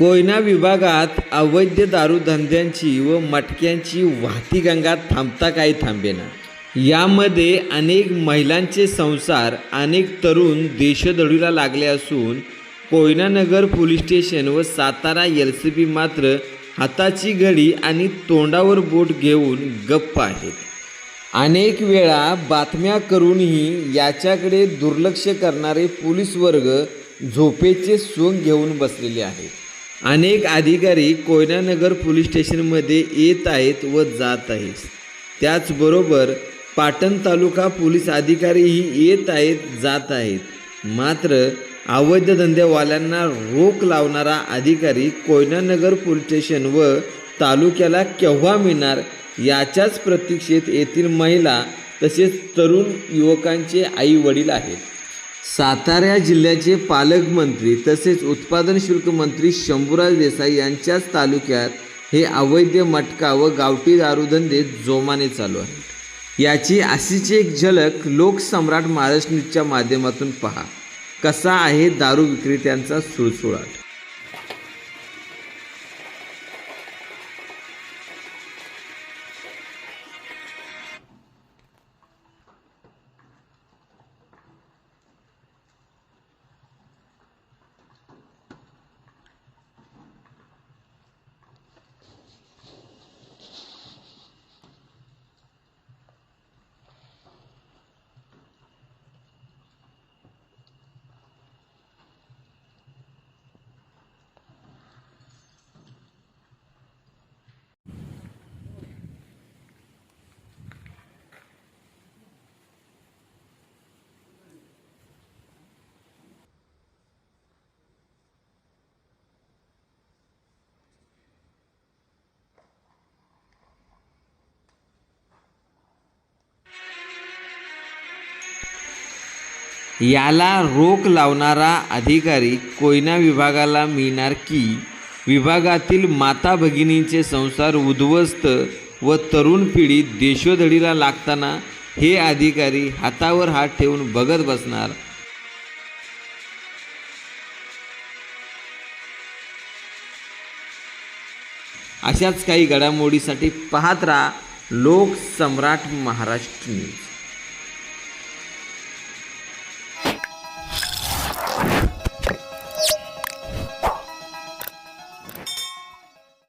कोयना विभागात अवैध दारूधंद्यांची व मटक्यांची वाहती गंगा थांबता काही थांबेना. यामध्ये अनेक महिलांचे संसार अनेक तरुण देशदडूला लागले असून कोयनानगर पोलीस स्टेशन व सातारा एल सी बी मात्र हाताची घडी आणि तोंडावर बोट घेऊन गप्प आहेत. अनेक वेळा बातम्या करूनही याच्याकडे दुर्लक्ष करणारे पोलीस वर्ग झोपेचे सोंग घेऊन बसलेले आहेत. अनेक अधिकारी कोयनानगर पोलीस स्टेशनमध्ये येत आहेत व जात आहेत. त्याचबरोबर पाटण तालुका पोलीस अधिकारीही येत आहेत जात आहेत. मात्र अवैध धंदेवाल्यांना रोख लावणारा अधिकारी कोयनानगर पोलीस स्टेशन व तालुक्याला केव्हा मिळणार याच्याच प्रतीक्षेत येथील महिला तसेच तरुण युवकांचे आई वडील आहेत. सातारा जिल्ह्याचे पालकमंत्री तसेच उत्पादन शुल्क मंत्री शंभूराज देसाई यांच्याच तालुक्यात हे अवैध मटका व गावठी दारूधंदे जोमाने चालू आहेत. याची अशीच एक झलक लोकसम्राट महाराष्ट्र न्यूजच्या माध्यमातून पहा. कसा आहे दारू विक्रेत्यांचा सुळसुळाट? याला रोख लावणारा अधिकारी कोयना विभागाला मिळणार की? विभागातील माता भगिनींचे संसार उद्ध्वस्त व तरुण पिढी देशोधडीला लागताना हे अधिकारी हातावर हात ठेवून बघत बसणार. अशाच काही घडामोडीसाठी पाहत राहा लोकसम्राट महाराष्ट्र न्यूज.